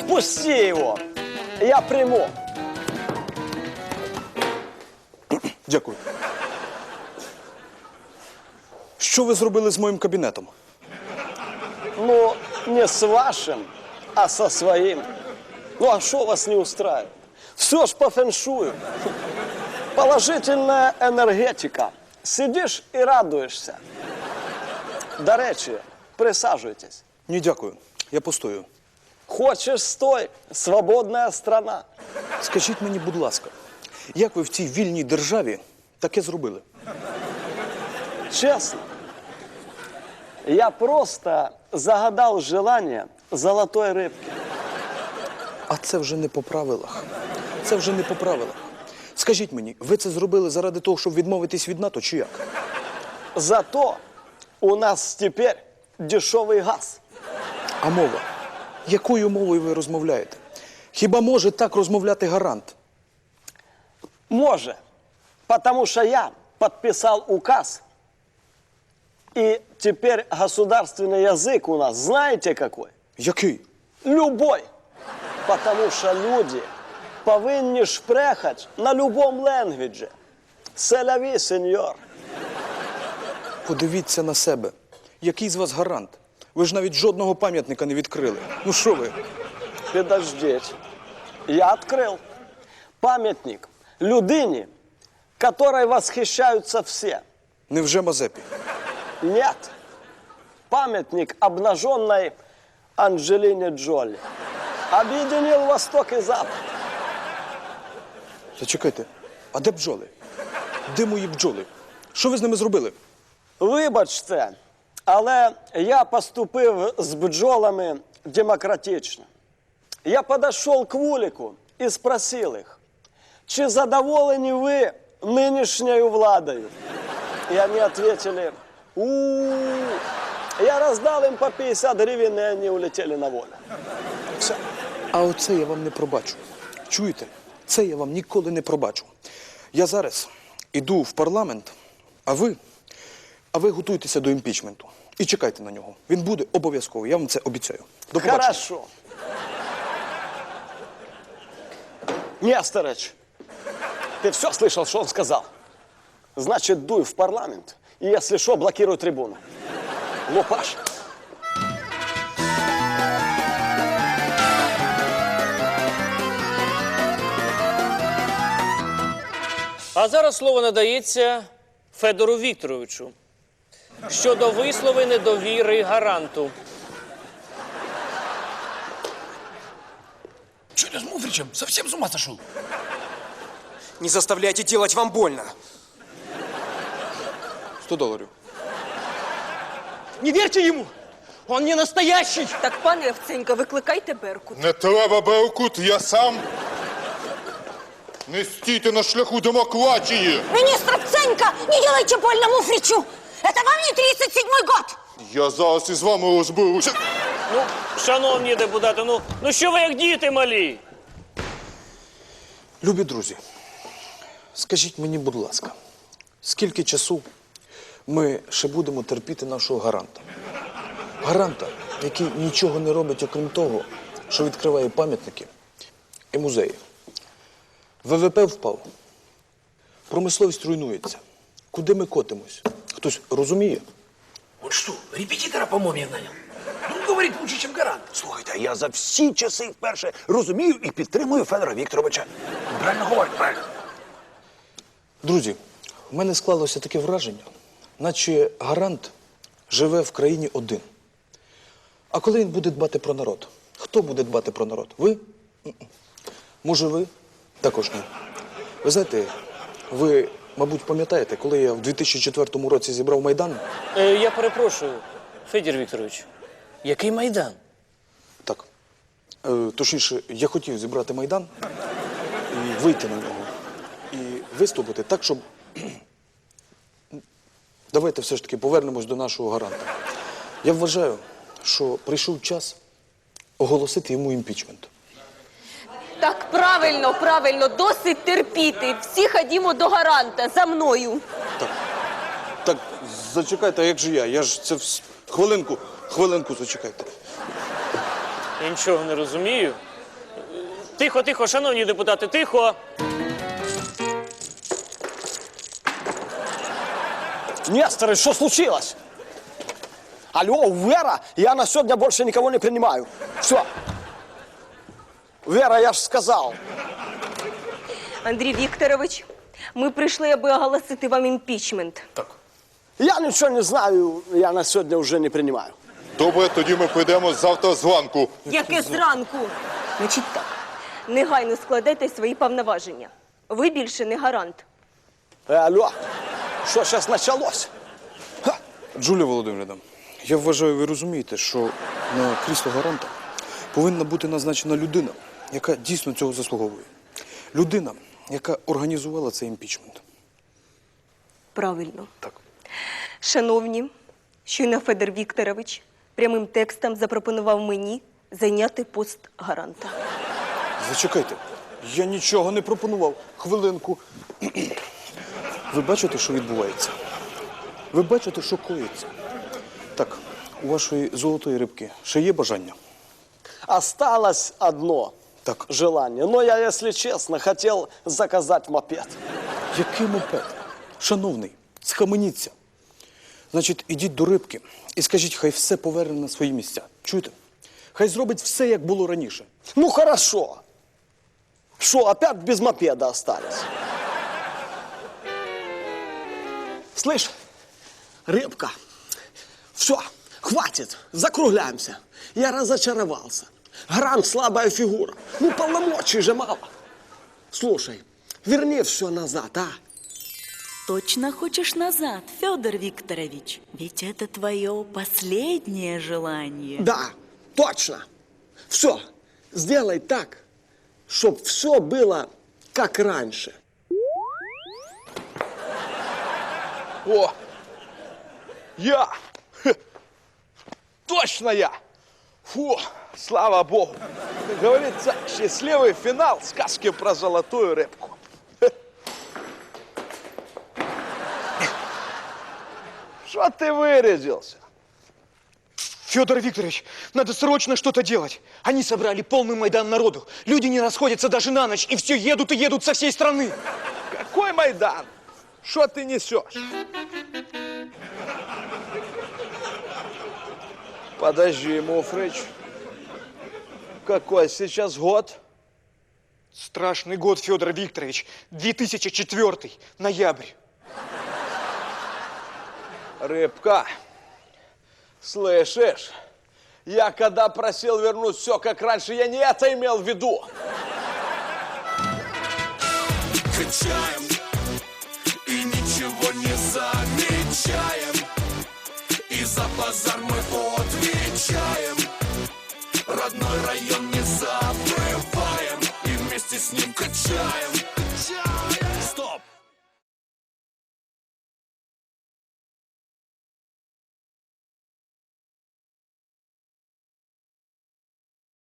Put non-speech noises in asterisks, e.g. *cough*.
Спусти его. Я приму. Дякую. Що ви зробили з моїм кабінетом? Ну, не с вашим, а со своим. Ну, а что вас не устраивает? Все ж по фэншую. Положительная энергетика. Сидишь и радуешься. До речі, присаджуйтесь. Ні, дякую. Я постою. Хочешь стой, свободная страна. Скажіть мені, будь ласка, як ви в цій вільній державі таке зробили? Честно. Я просто загадал желание золотой рыбки. А це вже не по правилах. Це вже не по правилах. Скажіть мені, ви це зробили заради того, щоб відмовитись від НАТО, чи як? Зато у нас теперь дешевый газ. А мова? Якою мовою ви розмовляєте? Хіба може так розмовляти гарант? Може, потому что я подписал указ. И теперь государственный язык у нас знаете какой? Який? Любой. Потому что люди повинні шпрехать на любом ленгвіджі. Селяві, сеньор. Подивіться на себе. Який з вас гарант? Ви ж навіть жодного пам'ятника не відкрили. Ну що ви? Підождіть. Я відкрив пам'ятник людині, которой восхищаются все. Невже Мазепі? Нет. Памятник обнаженной Анджелине Джоли. Объединил Восток и Запад. Зачекайте, а де бджоли? Де мої бджоли? Що ви з ними зробили? Вибачте, але я поступив з бджолами демократично. Я подошел к Вулику і спросил їх, чи задоволені ви нинішньою владою? И они ответили, у Я роздал им по 50 гривен, и они улетели на волю. Все. А оце я вам не пробачу. Чуєте? Це я вам ніколи не пробачу. Я зараз іду в парламент, а ви, а ви готуйтеся до імпічменту. І чекайте на нього. Він буде обов'язково, я вам це обіцяю. До побачення. Хорошо. Несторыч, ты все слышал, что он сказал? Значит, дуй в парламент, и если что, блокируй трибуну. Лупаш. А зараз слово надається Федору Вікторовичу щодо вислови недовіри гаранту. Что ты с Муфричем? Совсем с ума сошел? Не заставляйте делать вам больно. 100 доларів. Не верьте ему! Он не настоящий! Так, пане Евценька, викликайте Беркут. Не треба, Беркут, я сам. Не стійте на шляху демократії. Министр Пценька, не делайте больно Муфричу! Это вам не 37-й год! Я зараз із вами розберуся. Ну, шановні депутати, ну, ну що ви як діти малі? Любі друзі, скажіть мені, будь ласка, скільки часу ми ще будемо терпіти нашого гаранта? Гаранта, який нічого не робить, окрім того, що відкриває пам'ятники і музеї. ВВП впав, промисловість руйнується. Куди ми котимось? Хтось розуміє? Он что, репетитора по мове нанял? Ну, говорит, лучше, чем гарант. Слухайте, я за всі часи вперше розумію і підтримую Федора Вікторовича. Правильно говорит, правильно. Друзі, у мене склалося таке враження, наче гарант живе в країні один. А коли він буде дбати про народ? Хто буде дбати про народ? Ви? М-м. Може, ви? Також ні. Ви знаєте, ви, мабуть, пам'ятаєте, коли я в 2004 році зібрав Майдан? Е, я перепрошую, Федір Вікторович, який майдан? Так. Е, точніше, я хотів зібрати Майдан і вийти на нього. І виступити так, щоб. *clears throat* Давайте все ж таки повернемось до нашого гаранта. Я вважаю, що прийшов час оголосити йому імпічмент. Так, правильно, правильно, досить терпіти. Всі ходімо до гаранта за мною. Так, зачекайте, а як же я? Я ж це вс- хвилинку, хвилинку зачекайте. Я нічого не розумію. Тихо, тихо, шановні депутати, тихо. Несторы, что случилось? Алло, Вера, я на сегодня больше никого не принимаю. Все. Вера, я ж сказал. Андрій Вікторович, ми прийшли, аби оголосити вам імпічмент. Так. Я ничего не знаю, я на сегодня уже не принимаю. Добре, тоді ми прийдемо завтра зранку. Яке зранку? Значить так, негайно складайте свої повноваження. Ви більше не гарант. Э, алло, что сейчас началось? Ха. Джулія Володимирівна, я вважаю, ви розумієте, що на крісло гаранта повинна бути назначена людина, яка дійсно цього заслуговує. Людина, яка організувала цей імпічмент. Правильно. Так. Шановні, щойно Федор Вікторович прямим текстом запропонував мені зайняти пост гаранта. Зачекайте, я нічого не пропонував. Хвилинку. Ви бачите, що відбувається? Ви бачите, що коїться? Так, у вашої золотої рибки ще є бажання? Осталось одно Так. желание. Но я, если честно, хотел заказать мопед. Який мопед? Шановний, схаменіться. Значить, ідіть до рибки і скажіть, хай все поверне на свої місця. Чуєте? Хай зробить все, як було раніше. Ну хорошо. Что, опять без мопеда остались? Слышь, рыбка, все, хватит, закругляемся. Я разочаровался. Грант слабая фигура. Ну, полномочий же мало. Слушай, верни все назад, а? Точно хочешь назад, Федор Викторович? Ведь это твое последнее желание. Да, точно. Все, сделай так, чтобы все было как раньше. О! Я! Точно я! Фу, слава богу! Как говорится, счастливый финал сказки про золотую рыбку. Что ты вырядился? Федор Викторович, надо срочно что-то делать. Они собрали полный майдан народу. Люди не расходятся даже на ночь, и все едут и едут со всей страны. Какой Майдан? Что ты несешь? Подожди, Муфрыч. Какой сейчас год? Страшный год, Федор Викторович. 2004 ноябрь. Рыбка, слышишь? Я когда просил вернуть все как раньше, я не это имел в виду. Качаем и ничего не замечаем И за базар мы отвечаем Родной район не забываем И вместе с ним качаем. Качаем